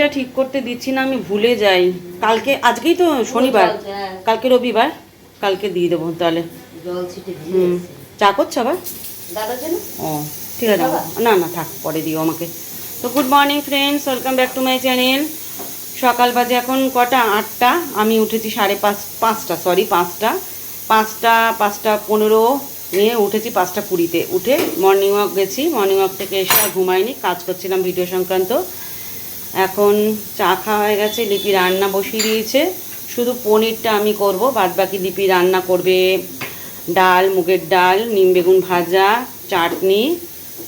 গুজিটা ঠিক করতে দিচ্ছি না আমি ভুলে যাই। কালকে আজকেই তো শনিবার। হ্যাঁ। কালকে রবিবার। কালকে দিয়ে দেবো তাহলে। হুম। চা করছ আবার? ও ঠিক আছে? না না থাক পরে দিও আমাকে। তো good morning friends welcome back to my channel সকাল বাজে এখন কটা? আটটা। আমি উঠেছি সাড়ে পাঁচ পাঁচটা সরি পাঁচটা। পাঁচটা পাঁচটা পনেরো নিয়ে উঠেছি পাঁচটা কুড়িতে। উঠে মর্নিং ওয়াক গেছি। মর্নিং ওয়াক থেকে এসে আর ঘুমাইনি। কাজ করছিলাম ভিডিও সংক্রান্ত। এখন চা খাওয়া হয়ে গেছে, লিপি রান্না বসিয়ে দিয়েছে। শুধু পনিরটা আমি করব বাদ বাকি লিপি রান্না করবে ডাল, মুগের ডাল, নিম বেগুন ভাজা, চাটনি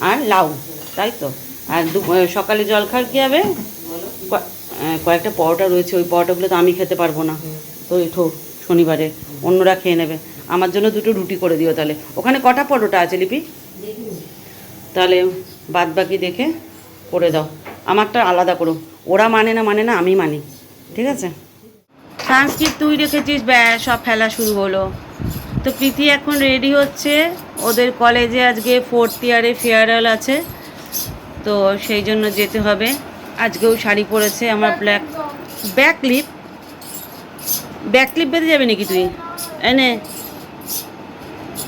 আর লাউ, তাই তো? আর সকালে জলখাবার কী হবে? কয়েকটা পরোটা রয়েছে, ওই পরোটাগুলো তো আমি খেতে পারব না। তো এই ঠো শনিবারে, অন্যরা খেয়ে নেবে। আমার জন্য দুটো রুটি করে দিও তাহলে। ওখানে কটা পরোটা আছে, লিপি? তাহলে বাদ বাকি দেখে করে দাও। আমারটা আলাদা করো। ওরা মানে না মানে না, আমি মানি। ঠিক আছে? সংস্কৃত তুই রেখেছিস, ব্যাস, সব ফেলা শুরু হলো। তো প্রীতি এখন রেডি হচ্ছে। ওদের কলেজে আজকে ফোর্থ ইয়ারে ফেয়ারওয়েল আছে। তো সেই জন্য যেতে হবে। আজকেও শাড়ি পরেছে আমার black back clip back clip বেঁধে যাবে নাকি তুই? এনে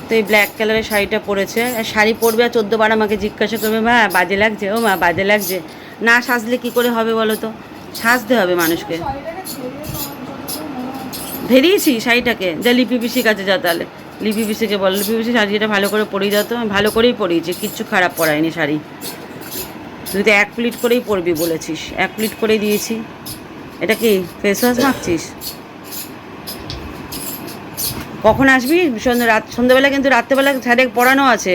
তো এই ব্ল্যাক কালারের শাড়িটা পরেছে। আর শাড়ি পরবে আর চোদ্দ বার আমাকে জিজ্ঞাসা করবে, মা, বাজে লাগছে? ও মা, বাজে লাগছে। না সাজলে কি করে হবে বলো তো? সাজতে হবে মানুষকে। ভেরিয়েছি শাড়িটাকে। যা লিপি পিসি কাছে যা তাহলে। লিপি পিসিকে বলো। লিপি পিসি শাড়িটা ভালো করে পরিয়ে দাও তো। ভালো করেই পরিয়েছি। কিচ্ছু খারাপ পরায়নি শাড়ি। তুই তো এক প্লিট করেই পরবি বলেছিস। এক প্লিট করেই দিয়েছি। এটা কি ফেস ওয়াশ মাখছিস কখন আসবি? সন্ধ্যে রাত সন্ধ্যেবেলা কিন্তু রাত্রেবেলা স্যারে পড়ানো আছে।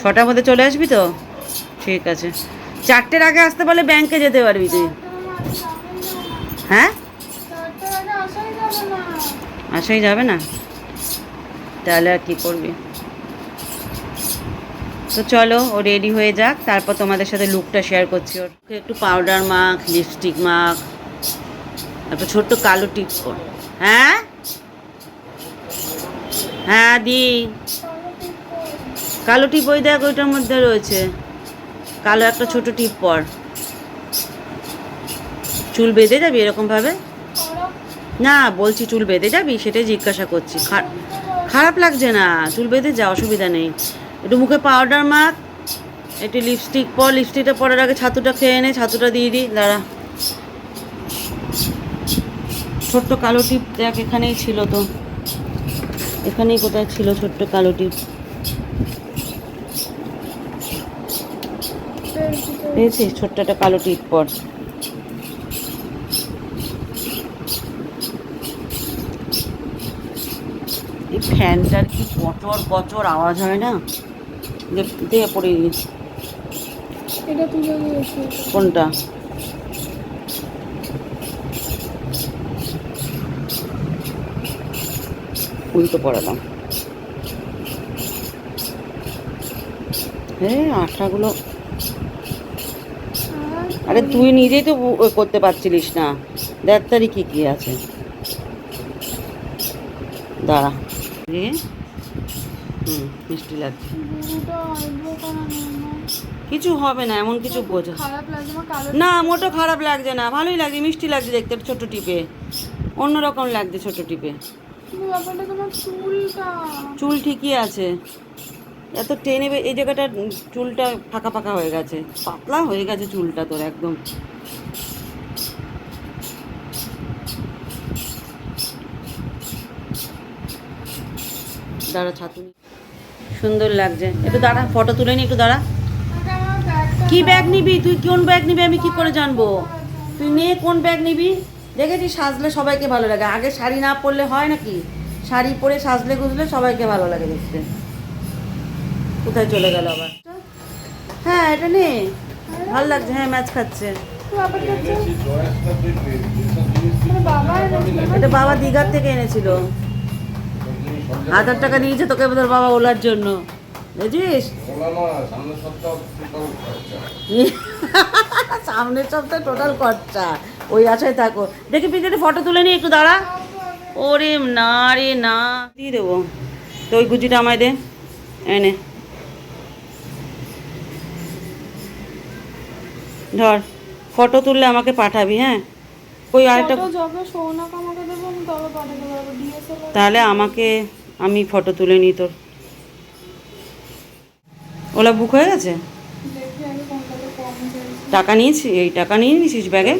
ছটার মধ্যে চলে আসবি তো? ঠিক আছে। চারটের আগে আসতে পারলে ব্যাংকে যেতে পারবি তুই। হ্যাঁ? আসাই যাবে না। তাহলে আর কি করবি? তো চলো, ও রেডি হয়ে যাক, তারপর তোমাদের সাথে লুকটা শেয়ার করছি ওর। একটু পাউডার মাখ লিপস্টিক মাখ, তারপর ছোট্ট কালো টিপ কর। হ্যাঁ? হ্যাঁ দি। কালো টিপ ওই দেখ, ওইটার মধ্যে রয়েছে। কালো একটা ছোট টিপ পর। চুল বেঁধে যাবি এরকমভাবে না, বলছি চুল বেঁধে যাবি, সেটাই জিজ্ঞাসা করছি। খারাপ লাগছে না, চুল বেঁধে যা, অসুবিধা নেই। একটু মুখে পাউডার মাখ, একটু লিপস্টিক পর লিপস্টিকটা পরার আগে ছাতুটা খেয়ে নে, ছাতুটা দিয়ে দিই দাঁড়া। ছোট্ট কালো টিপ দেখ, এখানেই ছিল তো। এখানেই কোথায় ছিল ছোট্ট কালো টিপ? পেয়েছিস ছোট্ট একটা কালো টিপ পর। এই ফ্যানটার কি কচর কচর আওয়াজ হয় না? দিয়ে পড়ে গেছি এটা তুলে কোনটা? উল্টো পড়ালাম হ্যাঁ আঠাগুলো আরে তুই নিজেই তো করতে পারছিলিস না। দেখ তারি কি কি আছে। দাঁড়া। হুম মিষ্টি লাগছে। কিছু হবে না এমন কিছু বোঝা। না মোটো খারাপ লাগছে না। ভালোই লাগছে মিষ্টি লাগছে দেখতে ছোট টিপে। অন্যরকম লাগছে ছোট টিপে। চুল ঠিকই আছে। এত টেনে এই জায়গাটা চুলটা ফাঁকা ফাঁকা হয়ে গেছে। পাতলা হয়ে গেছে চুলটা তোর একদম। দাঁড়া ছাতু সুন্দর লাগছে। একটু দাঁড়া, ফটো তুলে নি একটু দাঁড়া। কি ব্যাগ নিবি? তুই কোন ব্যাগ নিবি? আমি কি করে জানব? তুই নিয়ে কোন ব্যাগ নিবি? দেখেছি সাজলে সবাইকে ভালো লাগে। আগে শাড়ি না পরলে হয় নাকি? শাড়ি পরে সাজলে গুজলে সবাইকে ভালো লাগে দেখতে। কোথায় চলে গেল আবার? হ্যাঁ এটা নে। ভালো লাগছে হ্যাঁ ম্যাচ খাচ্ছে। এটা বাবা দীঘার থেকে এনেছিল। হাজার টাকা নিয়েছে তোকে তোর বাবা ওলার জন্য। বুঝিস? সামনের সপ্তাহে টোটাল খরচা। ওই আশায় থাকো। দেখি পিছনে ফটো তুলে নিই একটু দাঁড়া। ওরে না রে না। দিয়ে দেবো। তো ওই গুজিটা আমায় দে। এনে। ধর ফটো তুললে আমাকে পাঠাবি হ্যাঁ? ওই আরেকটা তাহলে আমাকে আমি ফটো তুলে নিই তোর। ওলা বুক হয়ে গেছে? টাকা নিয়েছি? এই টাকা নিয়ে নিয়েছিস ব্যাগে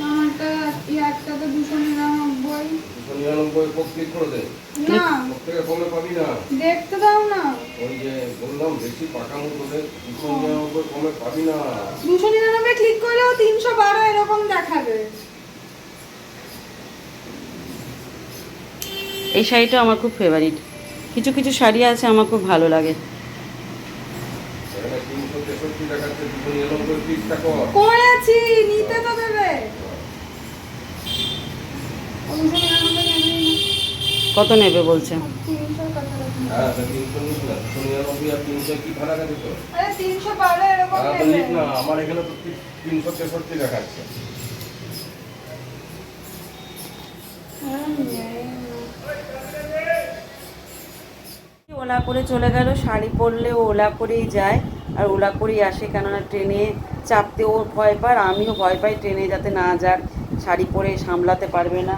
না একটা এই একটাতে দুশো নিরানব্বই নিরানব্বই ক্লিক করে দে না। ওর থেকে কমে পাবি না। দেখতে দাও না। ওই যে বললাম বেশি পাকামো তোদের দুশো নিরানব্বই কমে পাবি না। দুশো নিরানব্বই ক্লিক করলেও তিনশো বারো এরকম দেখাবে। এই শাড়িটা আমার খুব ফেভারিট কিছু কিছু শাড়ি আছে আমার খুব ভালো লাগে। করেছি নিতে তো দেবে। কত নেবে বলছে? আমার এখানে তো তিনশো দেখাচ্ছে। ওলা করে চলে গেল শাড়ি পরলে ও ওলা করেই যায় আর ওলা করেই আসে কেননা ট্রেনে চাপতে ওর ভয় পায় আমিও ভয় পাই ট্রেনে যাতে না যাক শাড়ি পরে সামলাতে পারবে না।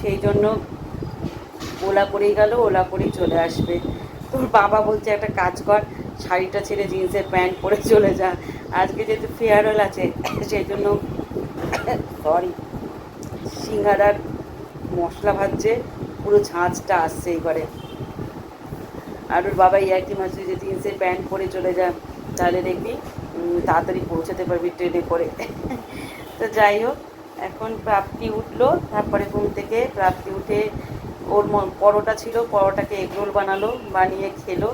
সেই জন্য ওলা করেই গেল, ওলা করেই চলে আসবে। তোর বাবা বলছে, একটা কাজ কর, শাড়িটা ছেড়ে জিন্সের প্যান্ট পরে চলে যা। আজকে যেহেতু ফেয়ারওয়েল আছে, সেই জন্য সরি সিঙ্গারার মশলা ভাজছে, পুরো ঝাঁঝটা আসছে এই ঘরে আর ওর বাবা ইয়ার্কি মাসে যে জিন্সের প্যান্ট পরে চলে যায় তাহলে দেখবি তাড়াতাড়ি পৌঁছাতে পারবি ট্রেনে করে। তো যাই হোক, এখন প্রাপ্তি উঠল, তারপরে ঘুম থেকে প্রাপ্তি উঠে ওর পরোটা ছিল, পরোটাকে এগরোল বানালো, বানিয়ে খেলো।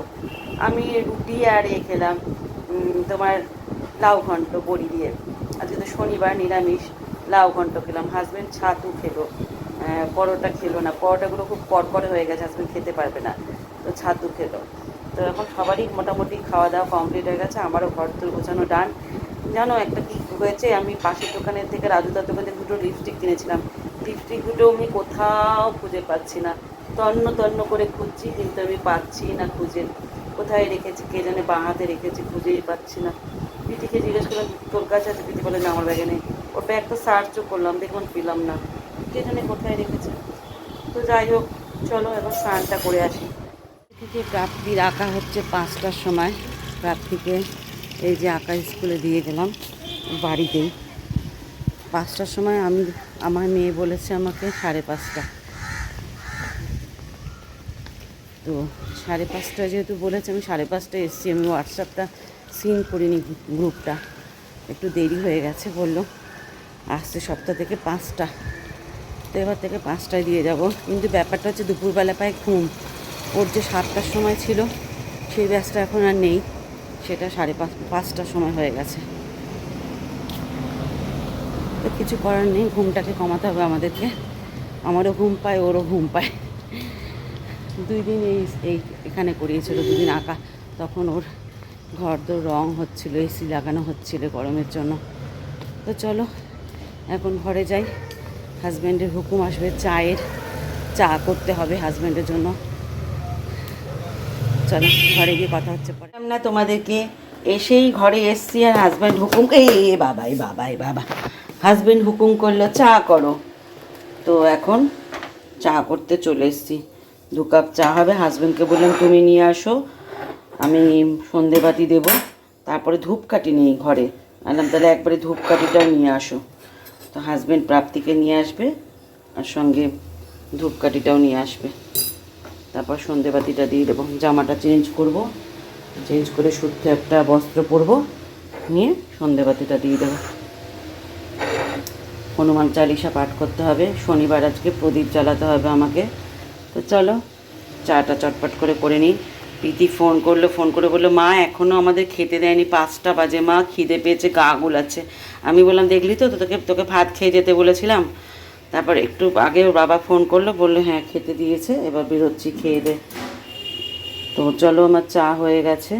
আমি রুটি আর এ খেলাম তোমার লাউ ঘন্ট বড়ি দিয়ে। আজকে তো শনিবার, নিরামিষ, লাউ ঘন্ট খেলাম। হাজব্যান্ড ছাতু খেলো। পরোটা খেলো না। পরোটাগুলো খুব কড়কড়ে হয়ে গেছে হাজব্যান্ড খেতে পারবে না। তো ছাতু খেলো। তো এখন সবারই মোটামুটি খাওয়া দাওয়া কমপ্লিট হয়ে গেছে। আমারও ঘর তোর গোছানো ডান জানো একটা কি হয়েছে? আমি পাশের দোকানের থেকে রাজুদার দোকান দুটো লিপস্টিক কিনেছিলাম। লিপস্টিক আমি কোথাও খুঁজে পাচ্ছি না। তন্ন তন্ন করে খুঁজছি, কিন্তু আমি পাচ্ছি না খুঁজে। কোথায় রেখেছি, কে জানে বাঁ হাতে রেখেছি, খুঁজেই পাচ্ছি না। পিটিকে জিজ্ঞেস করলাম, তোর কাছে আছে? পিটি বলে না, আমার ব্যাগে নেই। ওর ব্যাগটা সার্চও করলাম দেখুন পেলাম না। কে জানে কোথায় রেখেছে। তো যাই হোক, চলো এখন স্নানটা করে আসি। থেকে প্রাপ্তির আঁকা হচ্ছে পাঁচটার সময়। প্রাপ্তিকে এই যে আঁকা স্কুলে দিয়ে গেলাম বাড়িতেই। পাঁচটার সময় আমি আমার মেয়ে বলেছে আমাকে সাড়ে পাঁচটা। তো সাড়ে পাঁচটা যেহেতু বলেছে, আমি সাড়ে পাঁচটায় এসেছি, আমি হোয়াটসঅ্যাপটা সিন করিনি গ্রুপটা একটু দেরি হয়ে গেছে বলল। আসছে সপ্তাহ থেকে পাঁচটা। তো এবার থেকে পাঁচটায় দিয়ে যাব। কিন্তু ব্যাপারটা হচ্ছে দুপুরবেলা পায় ঘুম। ওর যে সাতটার সময় ছিল, সেই ব্যাসটা এখন আর নেই। সেটা সাড়ে পাঁচ, পাঁচটার সময় হয়ে গেছে। তো কিছু করার নেই, ঘুমটাকে কমাতে হবে আমাদেরকে। আমারও ঘুম পায়, ওরও ঘুম পায়। দুই দিন এই এই, এখানে করিয়েছিল, দুদিন আঁকা। তখন ওর ঘর তো রং হচ্ছিল, এসি লাগানো হচ্ছিল গরমের জন্য। তো চলো, এখন ঘরে যাই। হাজব্যান্ডের হুকুম আসবে, চায়ের, চা করতে হবে হাজব্যান্ডের জন্য। চলো, ঘরে গিয়ে কথা হচ্ছে পরে। না তোমাদেরকে এসেই ঘরে এসছি আর হাজব্যান্ড হুকুম, এই বাবা এই, বাবা বাবা। হাজব্যান্ড হুকুম করল, চা করো। তো এখন চা করতে চলে এসেছি। দু কাপ চা হবে। হাজব্যান্ডকে বললাম, তুমি নিয়ে আসো, আমি সন্ধেবাতি দেবো। তারপরে ধূপকাঠি নেই ঘরে। আনলাম তাহলে একবারে ধূপকাঠিটাও নিয়ে আসো। তো হাজব্যান্ড প্রাপ্তিকে নিয়ে আসবে আর সঙ্গে ধূপকাঠিটাও নিয়ে আসবে। তারপর সন্ধেবাতিটা দিয়ে দেবো। জামাটা চেঞ্জ করব। চেঞ্জ করে শুদ্ধ একটা বস্ত্র পরবো। নিয়ে সন্ধেবাতিটা দিয়ে দেবো। হনুমান চালিশা পাঠ করতে হবে। শনিবার আজকে প্রদীপ জ্বালাতে হবে আমাকে। তো চলো, চাটা চটপট করে করে নিই। প্রীতি ফোন করল, ফোন করে বলল, মা এখনও আমাদের খেতে দেয়নি, পাঁচটা বাজে, মা, খিদে পেয়েছে, গা গুলাচ্ছে। আমি বললাম, দেখলি তো, তোকে তোকে ভাত খেয়ে যেতে বলেছিলাম। তারপর একটু আগে বাবা ফোন করল, বলল হ্যাঁ খেতে দিয়েছে, এবার বেরোচ্ছি, খেয়ে দে। তো চলো, আমার চা হয়ে গেছে।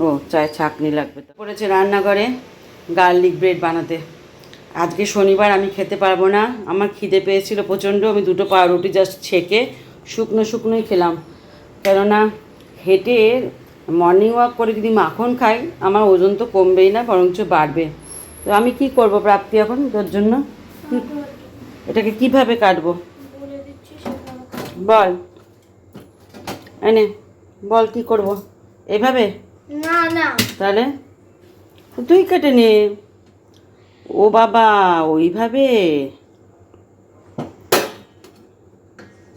ও, চায় ছাকনি লাগবে। পড়েছে রান্নাঘরে। গার্লিক ব্রেড বানাতে। আজকে শনিবার আমি খেতে পারব না। আমার খিদে পেয়েছিল প্রচণ্ড আমি দুটো পাউরুটি জাস্ট ছেঁকে শুকনো শুকনোই খেলাম। কেননা হেঁটে মর্নিং ওয়াক করে যদি মাখন খাই আমার ওজন তো কমবেই না বরঞ্চ বাড়বে। তো আমি কি করব প্রাপ্তি এখন তোর জন্য? এটাকে কীভাবে কাটবো? বল। এনে বল কি করব? এভাবে? না না। তাহলে? তুই কেটে নে। ও বাবা, ওইভাবে?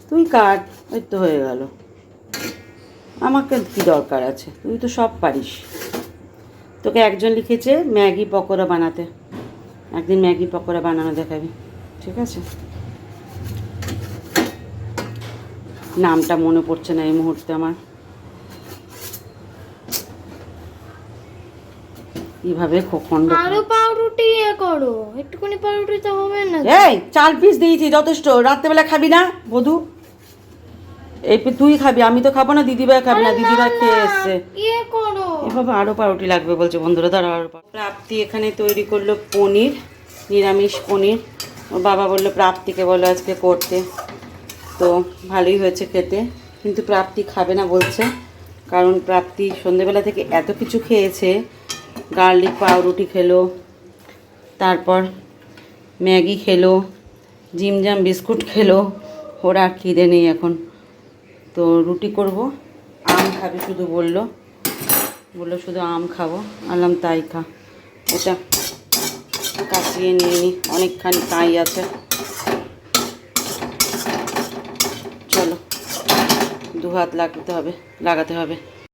তুই কাট, ওই তো হয়ে গেল। আমাকে কি দরকার আছে? তুই তো সব পারিস। তোকে একজন লিখেছে, ম্যাগি পকোড়া বানাতে। একদিন ম্যাগি পকোড়া বানানো দেখাবি, ঠিক আছে? নামটা মনে পড়ছে না এই মুহূর্তে আমার। কীভাবে খন্ড আরও পাউরুটি এ করো। একটুখানি পাউরুটি তো হবে না। এই চাল পিস দিয়েছি যথেষ্ট। রাত্রেবেলা খাবি না বধু? এই তুই খাবি আমি তো খাব না দিদিভাই খাবি না দিদিভাই খেয়ে এসছে। ইয়ে করো। এভাবে আরও পাউরুটি লাগবে বলছে বন্ধুরা দাঁড়া আরও প্রাপ্তি এখানে তৈরি করল পনির নিরামিষ পনির। বাবা বলল প্রাপ্তিকে বলো আজকে করতে। তো ভালোই হয়েছে খেতে কিন্তু প্রাপ্তি খাবে না বলছে। কারণ প্রাপ্তি সন্ধেবেলা থেকে এত কিছু খেয়েছে গার্লিক পাউরুটি খেলো, তারপর ম্যাগি খেলো, জিমজাম বিস্কুট খেলো। ওরা খিদে নেই এখন। তো রুটি করব, আম খাবে শুধু বলল। বলল শুধু আম খাব। আনলাম তাই খা এটা কাচিয়ে নিয়ে অনেকখানি তাই আছে। চলো। দু হাত লাগাতে হবে লাগাতে হবে।